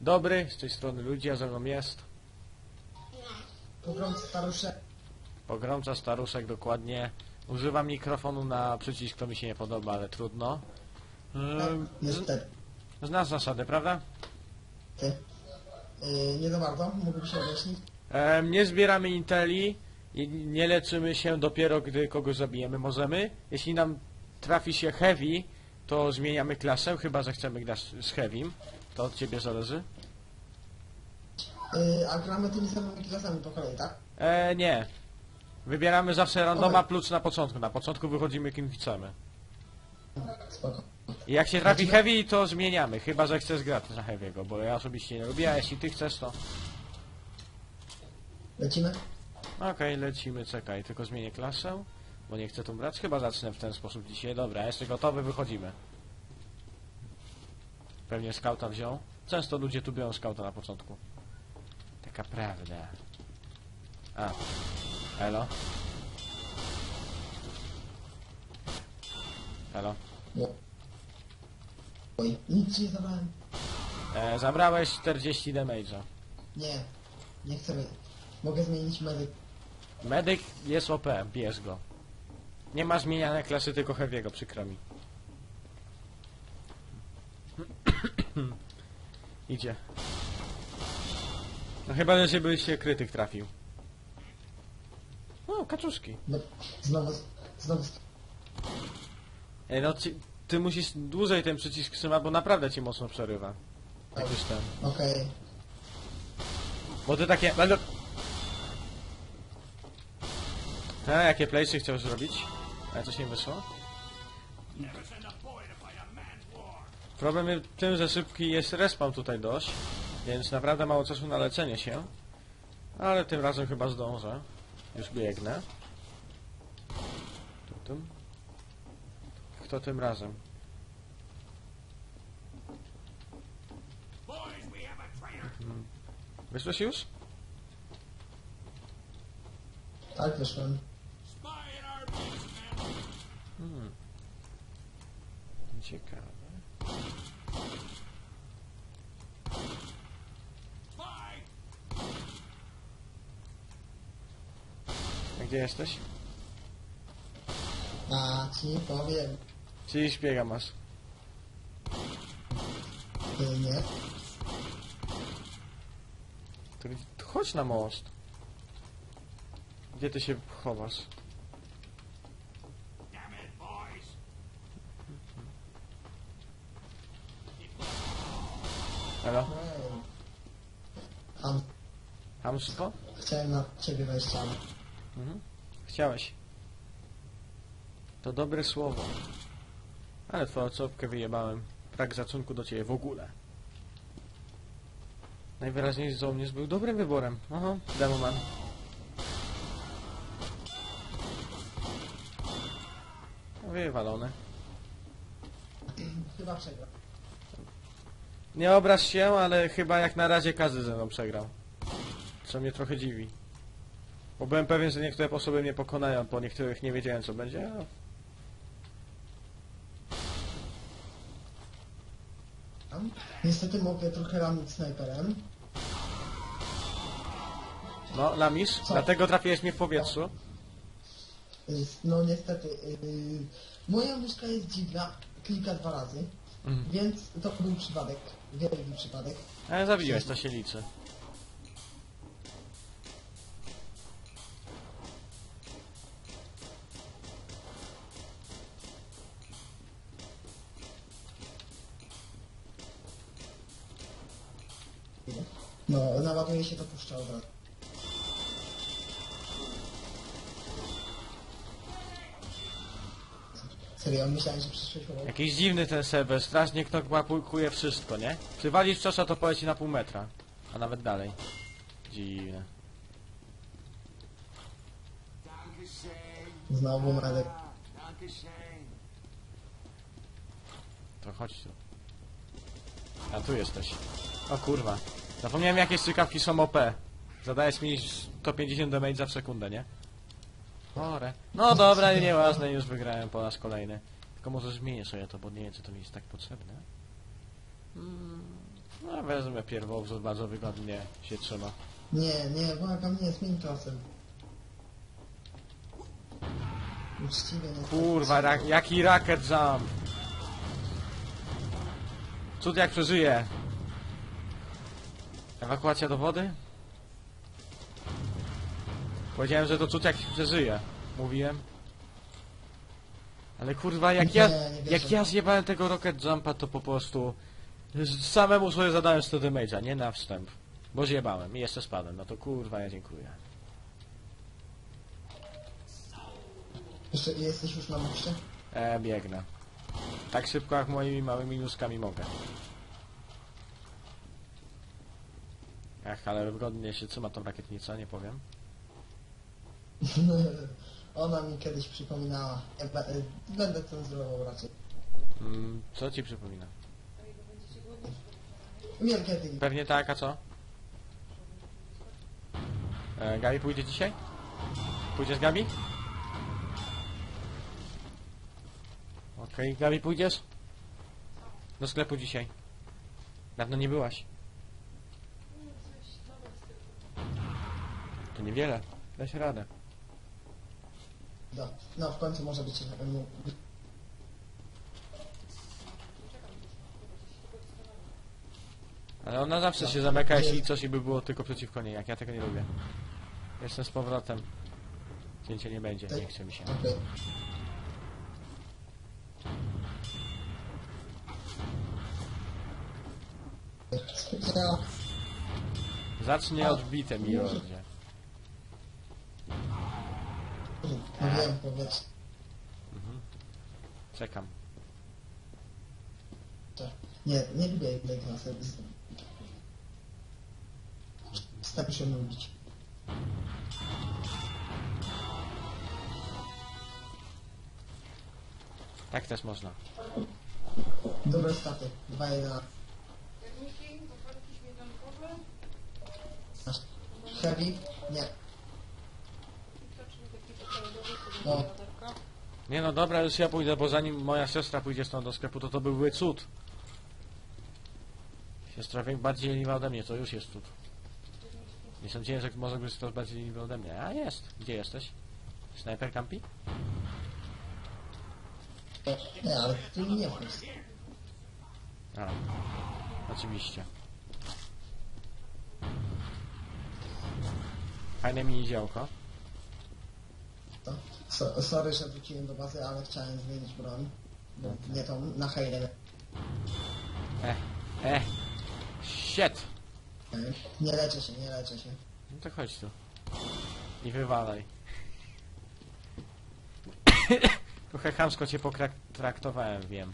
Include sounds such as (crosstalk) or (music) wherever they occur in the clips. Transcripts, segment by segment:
dobry, z tej strony ludzi, a ze mną jest Pogromcy starusze. pogromca staruszek dokładnie. Używam mikrofonu na przycisk, to mi się nie podoba, ale trudno. Ym, z- Niestety. Znasz zasady, prawda? Yy, nie za bardzo, mógłbym się objaśnić. Em, nie zbieramy inteli i nie leczymy się dopiero, gdy kogoś zabijemy. Możemy. Jeśli nam trafi się heavy, to zmieniamy klasę, chyba że chcemy grać z heavym. To od ciebie zależy. Yy, a gramy tymi samymi klasami po kolei, tak? E, nie. Wybieramy zawsze randoma Oj. plus na początku. Na początku wychodzimy kim chcemy. Spoko. I jak się trafi heavy, to zmieniamy. Chyba że chcesz grać na heavy'ego, bo ja osobiście nie lubię, a jeśli ty chcesz, to... Lecimy? Okej, lecimy, czekaj, tylko zmienię klasę, bo nie chcę tu brać. Chyba zacznę w ten sposób dzisiaj. Dobra, jeszcze gotowy, wychodzimy. Pewnie skauta wziął. Często ludzie tu biorą skauta na początku. Taka prawda. A, elo. Elo. Nie. Oj, nic nie zabrałem. E, zabrałeś 40 damage'a. Nie. Nie chcemy. Mogę zmienić medyk. Medyk jest OP, bierz go. Nie ma zmieniania klasy, tylko heavy'ego, przykro mi. Idzie. No chyba, że się by się krytyk trafił. O, kaczuszki. No, znowu, znowu. Ej, no ty, ty musisz dłużej ten przycisk trzymać, bo naprawdę ci mocno przerywa. Jak już ten. Okej. Bo ty takie... Będę... A, jakie playsy chciał zrobić? Ale coś nie wyszło? Problem jest tym, że szybki jest respawn tutaj dość, więc naprawdę mało czasu na leczenie się. Ale tym razem chyba zdążę. Już biegnę. Kto tym razem? Mhm. Wyszłeś już? Tak, wyszłem. Hmm. Ciekawe. A gdzie jesteś? A ci powiem. Czyli szpiega masz. Ty nie. To, to chodź na most. Gdzie ty się chowasz? Halo? Ej. Ham, Hamstwo? chciałem na ciebie wejść, ale... Mhm. Chciałeś. To dobre słowo. Ale twoją osobkę wyjebałem. Brak szacunku do ciebie w ogóle. Najwyraźniej żołnierz był dobrym wyborem. Aha, Demoman. Wywalone. Chyba przegra. Nie obraź się, ale chyba jak na razie każdy ze mną przegrał. Co mnie trochę dziwi. Bo byłem pewien, że niektóre osoby mnie pokonają, po niektórych nie wiedziałem co będzie. Niestety mogę trochę ramić snajperem. No, Lamisz, Co? dlatego trafiłeś mnie w powietrzu. Y, No niestety. Yy, moja myszka jest dziwna. Klika dwa razy. Mhm. Więc to był przypadek. Wielki przypadek. Ale zabiłeś, to się liczy. No, naładuje się to puszcza od razu. Serio, myślałem, że przyszłeś po Jakiś dziwny ten serwer, strasznie kto łapuje wszystko, nie? Przywalisz w czasza, to poleci na pół metra. A nawet dalej. Dziwne. Znowu medek. To chodź tu. A tu jesteś. O kurwa. Zapomniałem jakie strzykawki są OP. Zadajesz mi 150 damage za sekundę, nie? Ore. No dobra, nieważne, już wygrałem po raz kolejny. Tylko może zmienię sobie to, bo nie wiem, czy to mi jest tak potrzebne. Mm. No wezmę pierwowzór, bardzo wygodnie się trzyma. Nie, nie, błagam, nie, zmień czasem. Uczciwie nie Kurwa, ra jaki racket jump! Cud jak przeżyje? Ewakuacja do wody? Powiedziałem, że to cud jak przeżyje. Mówiłem. Ale kurwa, jak ja, jak ja zjebałem tego rocket jumpa, to po prostu samemu sobie zadałem 100 damage'a, nie na wstęp. Bo zjebałem i jeszcze spadłem. No to kurwa, ja dziękuję. Jeszcze jesteś już na moście? E, biegnę. Tak szybko jak moimi małymi nóżkami mogę. Ach, ale wygodnie się trzyma tą rakietnicę, nie powiem. (laughs) Ona mi kiedyś przypominała. Ja e, Będę cenzurował raczej. Mm, co ci przypomina? Wielkie ty. Pewnie tak, a co? E, Gabi pójdzie dzisiaj? Pójdziesz Gabi? Okej, Gabi pójdziesz? Do sklepu dzisiaj. Dawno nie byłaś. To niewiele. Daś radę. No, no w końcu może być... mu- Ale ona zawsze No, się zamyka, jeśli coś by było tylko przeciwko niej, jak ja tego nie lubię. Jestem z powrotem. Cięcia nie będzie, nie chce mi się. Okej. Ja, Zacznie odbite mi rodzie. No wiem, powiedz. Czekam. że- Nie, nie lubię tej klasy. Staram się lubić. Tak też można. Dobre staty. 2-1. Pierniki, butelki śmietankowe, Heavy? Nie. No. Nie no dobra, już ja pójdę, bo zanim moja siostra pójdzie stąd do sklepu, to to byłby cud. Siostra wie- bardziej leniwa ode mnie, to już jest cud. Nie sądziłem, że może być to bardziej leniwy ode mnie. A jest. Gdzie jesteś? Sniper campi? Nie, ale tu nie jest. A, oczywiście. Fajne mini działko. So, sorry, że wróciłem do bazy, ale chciałem zmienić broń. Bo nie tą, na hejdę. Eh, eh. Shit! Nie leczę się, nie leczę się. No to chodź tu. I wywalaj. (coughs) Trochę chamsko cię potraktowałem, wiem.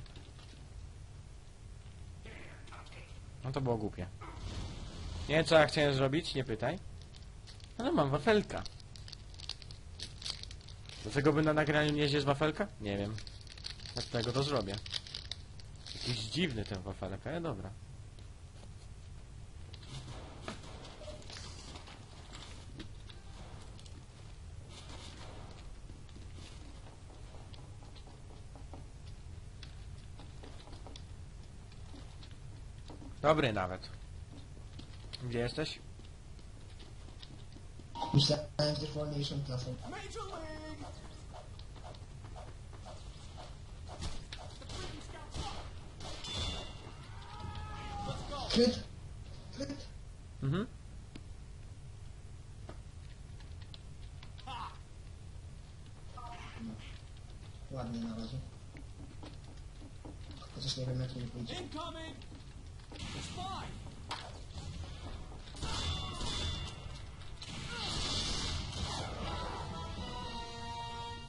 No to było głupie. Nie wiem co ja chciałem zrobić, nie pytaj. Ale mam wafelka. Dlaczego by na nagraniu nie zjeść wafelka? Nie wiem. Dlatego to zrobię. Jakiś dziwny ten wafelek, ale dobra. Dobry nawet. Gdzie jesteś? Myślałem, że wolniejszą klasą. Kryt! Kryt! Mhm. Ładnie na razie. Chociaż nie wiem jak nie pójdzie.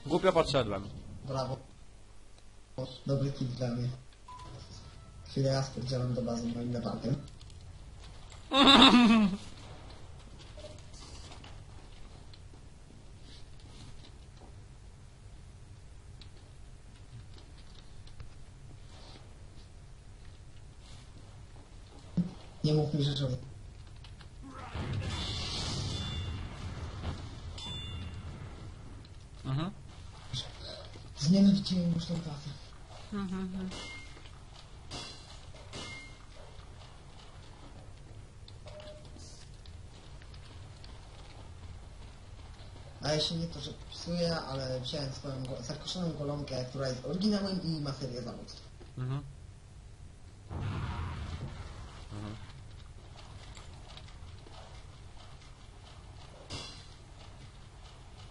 Głupio podszedłem. Brawo. Dobry kill dla mnie. Chwilę ja spierdzielam do bazy moim lewarkiem. (laughs) Nie mów mi, że żony. Mhm. Znienawidziłem już tą klasę. Ja się nie to, że psuję, ale wziąłem swoją go- zakoszoną golonkę, która jest oryginałem i ma serię zawód. Mhm. Mhm.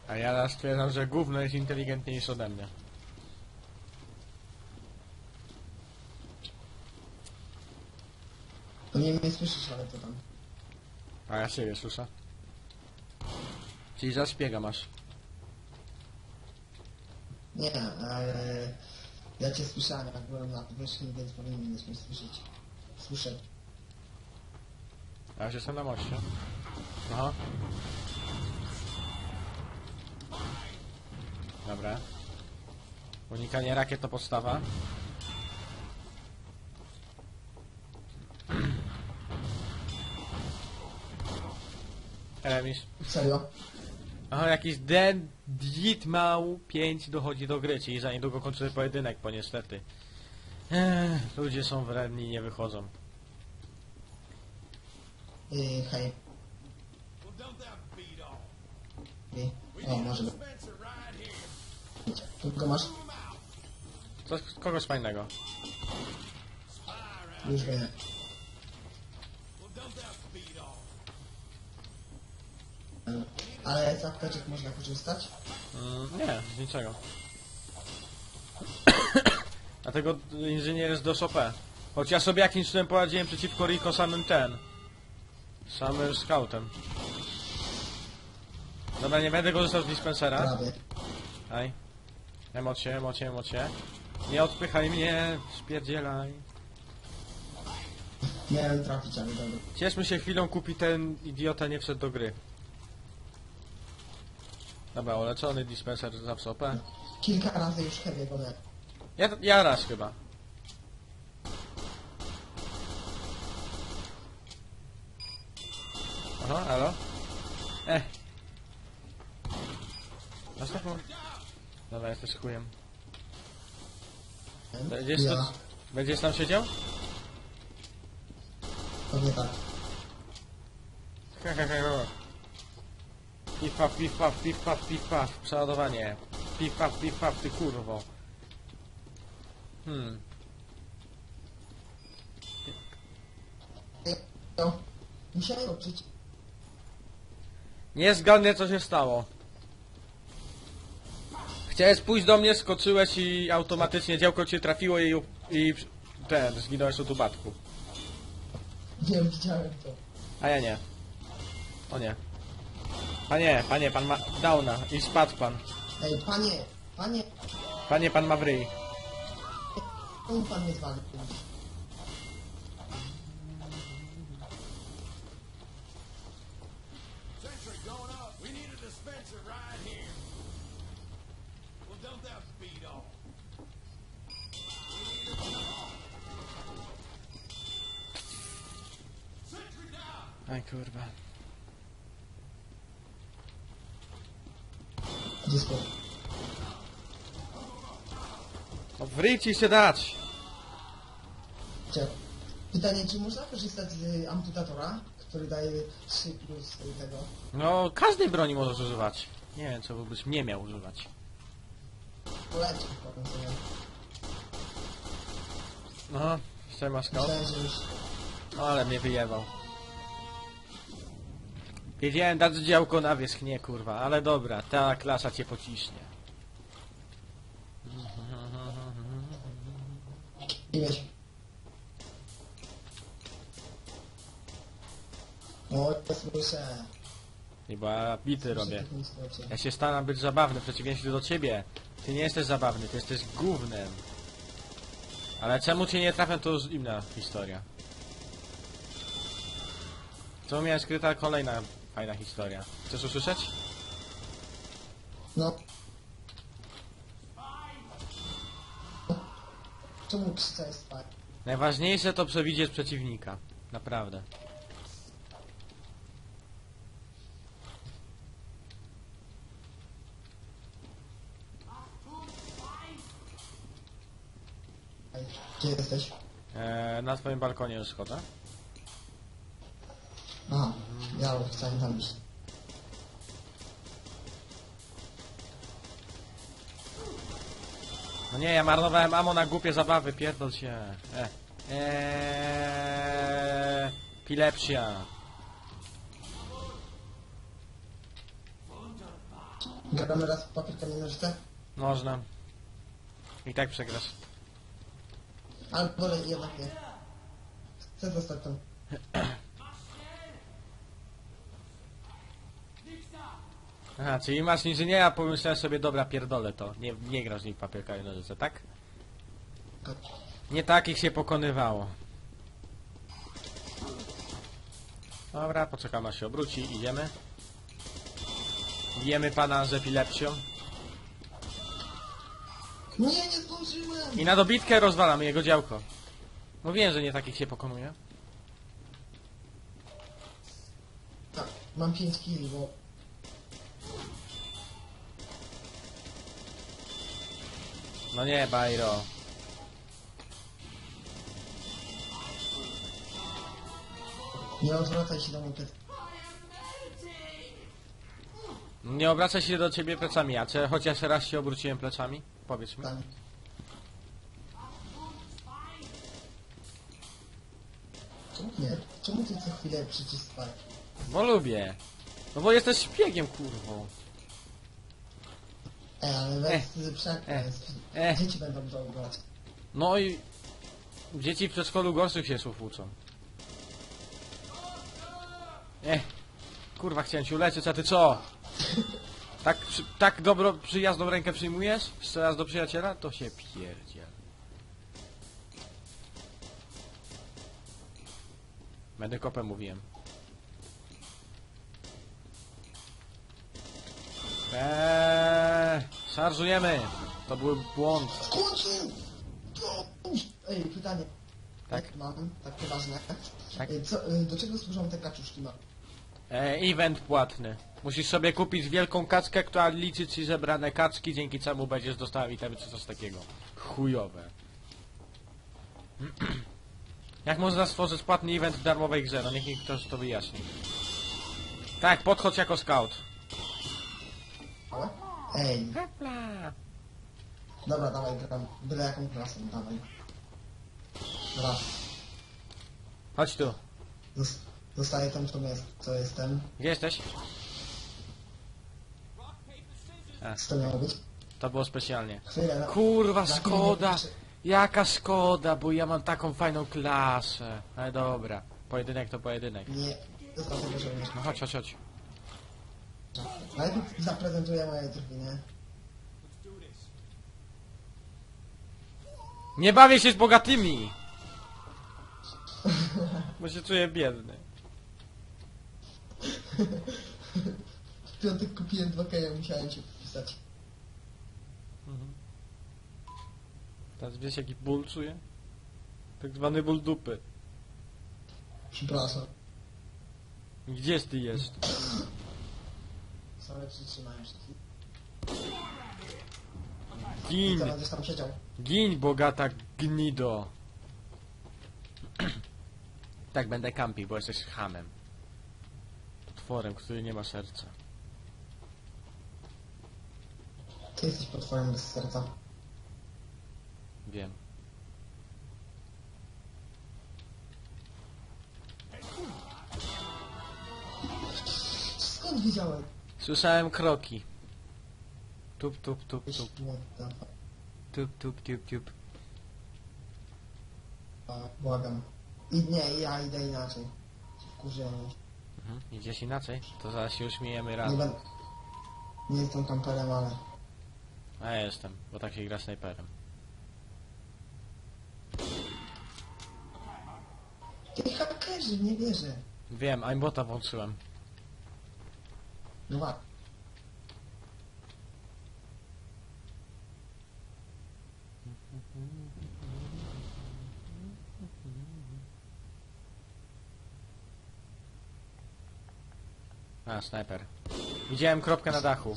A ja raz stwierdzam, że gówno jest inteligentniejsze ode mnie. Pewnie mnie słyszysz, ale to tam. A ja siebie słyszę. Czyli za szpiega masz. Nie, ale ja cię słyszałem, jak byłem na powierzchni, więc powinieneś mnie słyszeć. Słyszę. Ja już jestem na moście. Aha. Dobra. Unikanie rakiet to podstawa. (clears throat) Remis. Serio? Aha, jakiś Den Dietmau 5 dochodzi do gry, czyli za niedługo kończy pojedynek, bo niestety. Ech, ludzie są wredni i nie wychodzą. Yy, hej. Yy, o, może go masz? Co, kogoś fajnego. Już wiem. Yy, Ale z apteczek można korzystać? Mm, nie, z niczego. Dlatego inżynier jest do OP. Choć ja sobie jakimś cudem poradziłem przeciwko Rico samym ten. Samym scoutem. Dobra, nie będę korzystał z dispensera. Prawie. Aj. Emocje, emocje, emocje. Nie odpychaj mnie, spierdzielaj. Miałem trafić, ale dobra. Cieszmy się chwilą, kupi ten idiota nie wszedł do gry. Dobra, uleczony dispenser zawsze OP. Kilka razy już heavy go Ja, ja raz chyba. Aha, halo? Eh. Następną. Dobra, jesteś chujem. Będziesz, Ja. tu, będziesz tam siedział? Pewnie tak. Ha, ha, ha, ha. Pif paf, pif paf. Przeładowanie. Pif paf, ty kurwo. Hmm. No. Musiałem oczyć. Nie zgadnę co się stało. Chciałeś pójść do mnie, skoczyłeś i automatycznie działko cię trafiło i, i ten, zginąłeś od upadku. Nie widziałem to. A ja nie. O nie. Panie, panie, pan ma downa i spadł pan. Ej, panie, panie, Panie, pan ma w ryj. czemu pan mnie zwalił? Sentry going up. We need a dispenser right here. Well, don't that beat off? Sentry down. Aj kurwa. W ryj ci się dać. Pytanie, czy można korzystać z amputatora, który daje 3 plus tego? No, każdej broni możesz używać. Nie wiem, co byś nie miał używać. Polecił potem sobie. No. Myślałem, że już... No, ale mnie wyjebał. Wiedziałem dać działko na wierzch, nie kurwa, ale dobra, ta klasa cię pociśnie. Ileś. O, ja słyszę. Chyba bity robię. Ja się staram być zabawny w przeciwieństwie do ciebie. Ty nie jesteś zabawny, ty jesteś gównem. Ale czemu cię nie trafię, to już inna historia. Co miałem skryta kolejna fajna historia. Chcesz usłyszeć? No. Spać? Najważniejsze to przewidzieć przeciwnika. Naprawdę. Gdzie jesteś? Eee, na twoim balkonie już schodzę. Aha, ja chcę tam iść. No nie, ja marnowałem amo na głupie zabawy, pierdol się. E. Eee, pilepsia. Gramy raz w papier, kamień, nożyce? Można. I tak przegrasz. Albo jednak nie. Chcę dostać tą. (clears throat) Aha, czyli masz inżyniera, pomyślałem sobie, dobra, pierdolę to. Nie, nie grasz w nich papierka i nożyce, tak? Nie takich się pokonywało. Dobra, poczekamy aż się obróci, idziemy. Bijemy pana z epilepsją. Nie, nie zdążyłem! I na dobitkę rozwalamy jego działko. Mówiłem, że nie takich się pokonuje. Tak, mam 5 kili, bo... No nie, Bajro. Nie odwracaj się do mnie przed... Nie obraca się do ciebie plecami, a czy chociaż raz się obróciłem plecami? Powiedz mi. Tam. Czemu nie? Czemu ty co chwilę przyciskaj? Bo lubię. No bo jesteś szpiegiem, kurwą. E, ale bez przerwy eh, jest. eh. Dzieci będą żałować. No i... Dzieci w przedszkolu gorszych się słów uczą. Ech. Kurwa, chciałem cię uleczyć, a ty co? Tak, przy, tak dobro, przyjazną rękę przyjmujesz? Jeszcze raz do przyjaciela? To się pierdziel. Będę kopem mówiłem. Eee, szarżujemy. To był błąd. Końcu! Ej, pytanie. Tak. Mam, tak poważne. Tak. Ej, Co, y, do czego służą te kaczuszki? Ma? E, event płatny. Musisz sobie kupić wielką kaczkę, która liczy ci zebrane kaczki, dzięki czemu będziesz dostał itemy czy coś takiego. Chujowe. (clears throat) Jak można stworzyć płatny event w darmowej grze? No niech mi ktoś to wyjaśni. Tak, podchodź jako scout. Ale? Ej, dobra, dawaj, gram. Byle jaką klasę, dawaj. Raz. Chodź tu. Zos- Zostaję tam, co, jest, co jestem. Gdzie jesteś? Co to miało być? To było specjalnie. Chwilę, na... Kurwa, szkoda! Jaka szkoda, bo ja mam taką fajną klasę. Ale dobra. Pojedynek to pojedynek. Nie, zostaw tego żołnierza. No chodź, chodź, chodź. Najpierw zaprezentuję moje drwiny. Nie bawię się z bogatymi! (laughs) Bo się czuję biedny. (laughs) W piątek kupiłem 2 ja musiałem się wpisać. Teraz wiesz jaki ból czuję? Tak zwany ból dupy. Przepraszam. Gdzieś ty jest? (laughs) Same przytrzymają się. Gin! Co będziesz tam siedział? Gin, bogata gnido! tak, będę kampił, bo jesteś hamem. Potworem, który nie ma serca. Ty jesteś potworem bez serca. Wiem. Skąd wiedziałem? Słyszałem kroki. Tup, tup, tup, tup. Tup, tup, tup, tup. A, Błagam. I nie, ja idę inaczej. Wkurzyłem już. Mhm. Idziesz inaczej? To zaraz się uśmiejemy Nie razem. będę... Nie jestem kamperem, ale... A ja jestem, bo tak się gra snajperem. Ty hakerzy, nie wierzę. Wiem, aimbota włączyłem. No ładnie. A, snajper. Widziałem kropkę na dachu.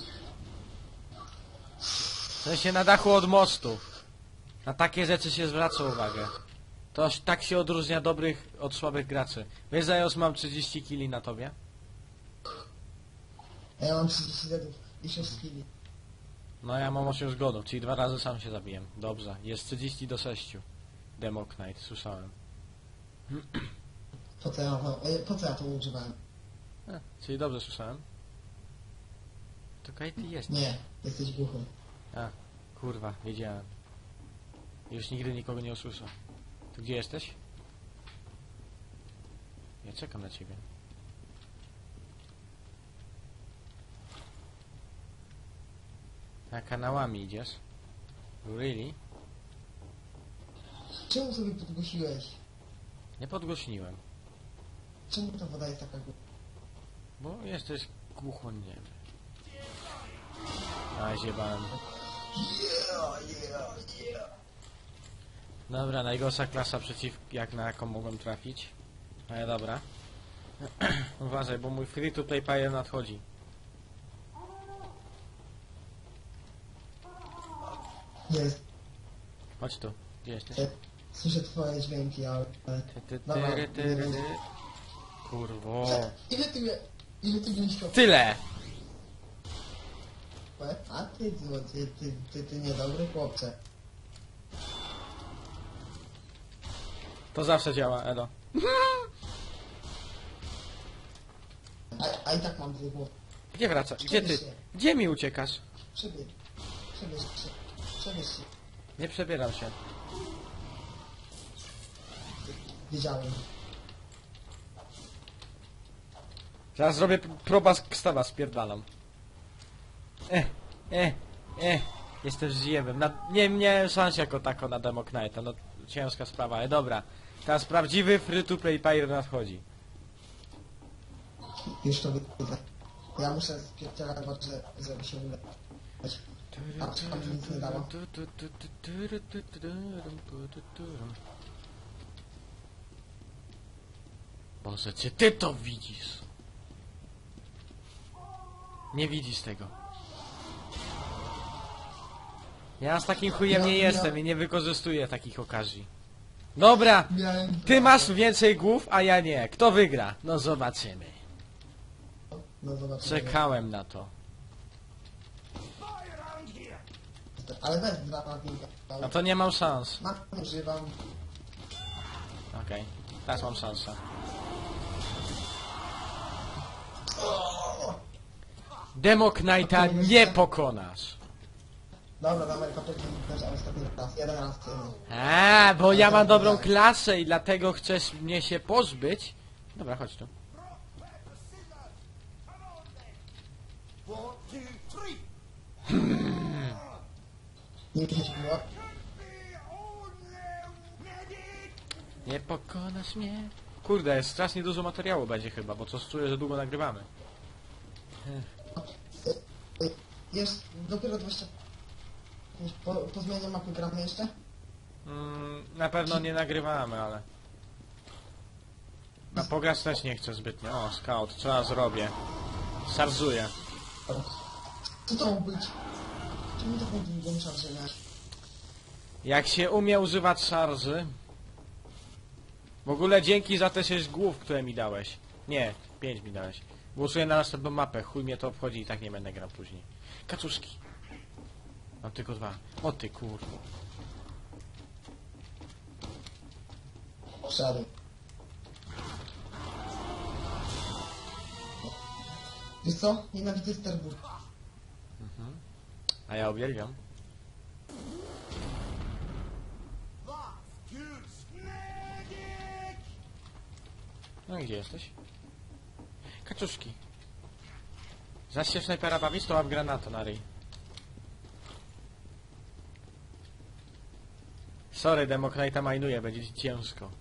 W sensie na dachu od mostu. Na takie rzeczy się zwraca uwagę. To tak się odróżnia dobrych od słabych graczy. Wiesz, mam 30 kili na tobie? A ja mam 30 zetów i 6 skilli. No ja mam 8 zgonów, czyli dwa razy sam się zabiłem. Dobrze, jest 30 do 6. Demok Knight, słyszałem. Po co ja, to- e, po co ja to używałem? E, czyli dobrze słyszałem. To kaj ty jest. Nie, jesteś głuchy. A, kurwa, wiedziałem. Już nigdy nikogo nie usłyszę. Tu gdzie jesteś? Ja czekam na ciebie. Na kanałami idziesz? Really? Czemu sobie podgłosiłeś? Nie podgłośniłem. Czemu ta woda jest taka głucha? Bo jesteś głuchoniemy. A, zjebałem. Dobra, najgorsza klasa przeciw jak na jaką mogłem trafić. Ale dobra. (clears throat) Uważaj, bo mój free to play player nadchodzi. Jest. Chodź tu. Gdzie jesteś? E, Słyszę twoje dźwięki, ale... Ty, ty, Dobra. tyry, tyry, ty. Kurwo. Ile ty mnie... Ile ty mnie światło? Tyle! A ty, ty, ty, ty, ty, ty niedobry chłopcze. To zawsze działa, Edo. A, a i tak mam dwie głowy. Gdzie wraca? Gdzie ty? Gdzie mi uciekasz? Przebierz. Przebierz się. Przebierz się. Nie przebieram się. Wiedziałem. Zaraz zrobię p- proba z kstawa, spierdalam. Eh, eh, eh. Jestem zjebem. Na, nie miałem szans jako tako na Demo Knighta, no ciężka sprawa, ale dobra. Teraz prawdziwy free to play player nadchodzi. Już to widzę. Ja muszę spierdzielać, że, żeby się uleczyć. Boże, czy ty to widzisz? Nie widzisz tego. Ja z takim chujem nie jestem i nie wykorzystuję takich okazji. Dobra, ty masz więcej głów, a ja nie. Kto wygra? No zobaczymy. No zobaczymy. Czekałem na to. Ale bez dwa nawilka. No to nie mam szans. Mam, używam. Okej, teraz mam szansę. Demo Knighta nie pokonasz. Dobra, damy kapelkę też, ale ostatni raz. Jeden raz. A, bo ja mam dobrą klasę i dlatego chcesz mnie się pozbyć? Dobra, chodź tu. One, two, three. Nie było. Nie pokonasz mnie. Kurde, strasznie dużo materiału będzie chyba, bo coś czuję, że długo nagrywamy. Jest dopiero 20... Po, po zmianie mapy gramy jeszcze? Mm, na pewno nie nagrywamy, ale... Na pograć też nie chcę zbytnio. O, scout, co ja zrobię? Szarżuję. Co to ma być? Czemu taką długą szarżę miałeś? Jak się umie używać szarży... W ogóle dzięki za te 6 głów, które mi dałeś. Nie, 5 mi dałeś. Głosuję na następną mapę, chuj mnie to obchodzi i tak nie będę grał później. Kaczuszki. Mam tylko dwa. O ty kur... Szary. Wiesz co? Nienawidzę Sterburg. A ja uwielbiam. No gdzie jesteś? Kaczuszki. Zaś się snajpera bawić, to mam granatę na ryj. Sorry, Demokrata majnuje, będzie ci ciężko.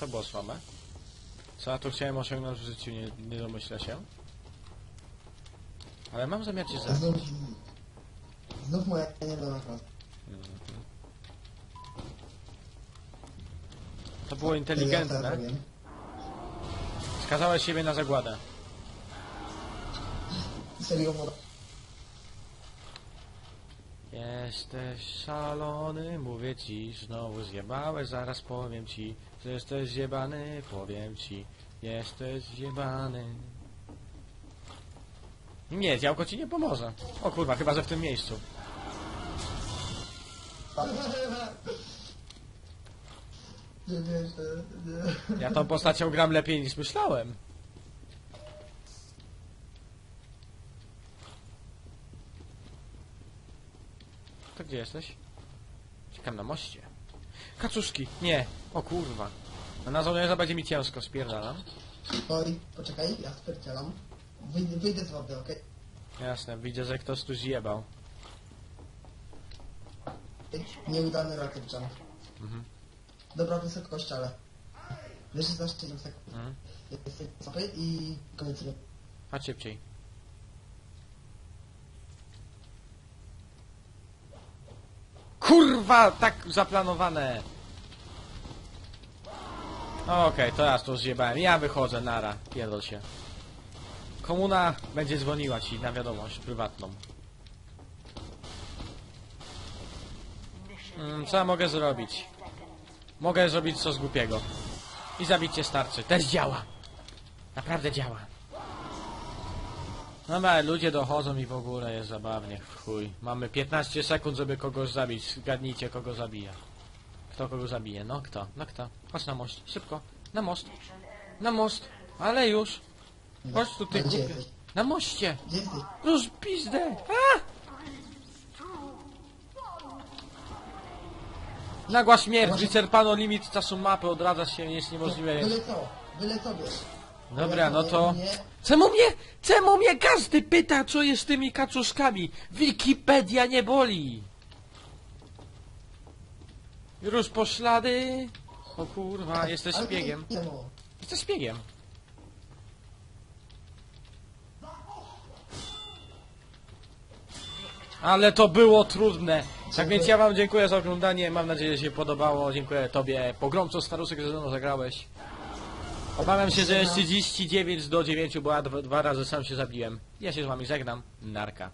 To było słabe. Co ja tu chciałem osiągnąć w życiu, nie, nie domyślę się. Ale mam zamiar cię zabić. Znów... Znów moja nie naprawdę. To było inteligentne. Skazałeś siebie na zagładę. Serio. Jesteś szalony, mówię ci, znowu zjebałeś, zaraz powiem ci, że jesteś zjebany, powiem ci. Jesteś zjebany. Nie, działko ci nie pomoże. O kurwa, chyba że w tym miejscu. Ja tą postacią gram lepiej niż myślałem. To gdzie jesteś? Czekam na moście. Kaczuszki! Nie! O kurwa. No na żołnierza będzie mi ciężko, spierdalam. Oj, poczekaj, ja spierdzielam. Wyjdę, wyjdę z wody, okej? Jasne, widzę, że ktoś tu zjebał. Nieudany rocket jump. Mhm. Dobra wysokość, ale... Wiesz, że za 7 sekund. Mhm. Jesteś sobie i koniec gry. Chodź szybciej. Kurwa, tak zaplanowane. Okej, to raz to zjebałem. Ja wychodzę, nara. Pierdol się. Komuna będzie dzwoniła ci na wiadomość prywatną. Mm, co ja mogę zrobić? Mogę zrobić coś głupiego. I zabić cię starczy. Też działa. Naprawdę działa. Dobra, ale ludzie dochodzą i w ogóle jest zabawnie. Chuj. Mamy 15 sekund, żeby kogoś zabić. Zgadnijcie, kogo zabija. Kto kogo zabije? No kto? No kto? Chodź na most. Szybko. Na most. Na most. Ale już. Chodź tu, ty głupie. Na moście. Już pizdę. A! Nagła śmierć. Wyczerpano limit czasu mapy. Odradza się, jest niemożliwe. Byle co, byle co wiesz. Dobra, no to... Czemu mnie, czemu mnie każdy pyta, co jest z tymi kaczuszkami? Wikipedia nie boli. Już poślady. O kurwa, jesteś szpiegiem. Jesteś szpiegiem. Ale to było trudne. Tak więc ja wam dziękuję za oglądanie. Mam nadzieję, że się podobało. Dziękuję tobie. Pogromco starusek, że ze mną zagrałeś. Obawiam się, że jest 39 do 9, bo ja dwa, dwa razy sam się zabiłem. Ja się z wami żegnam. Narka.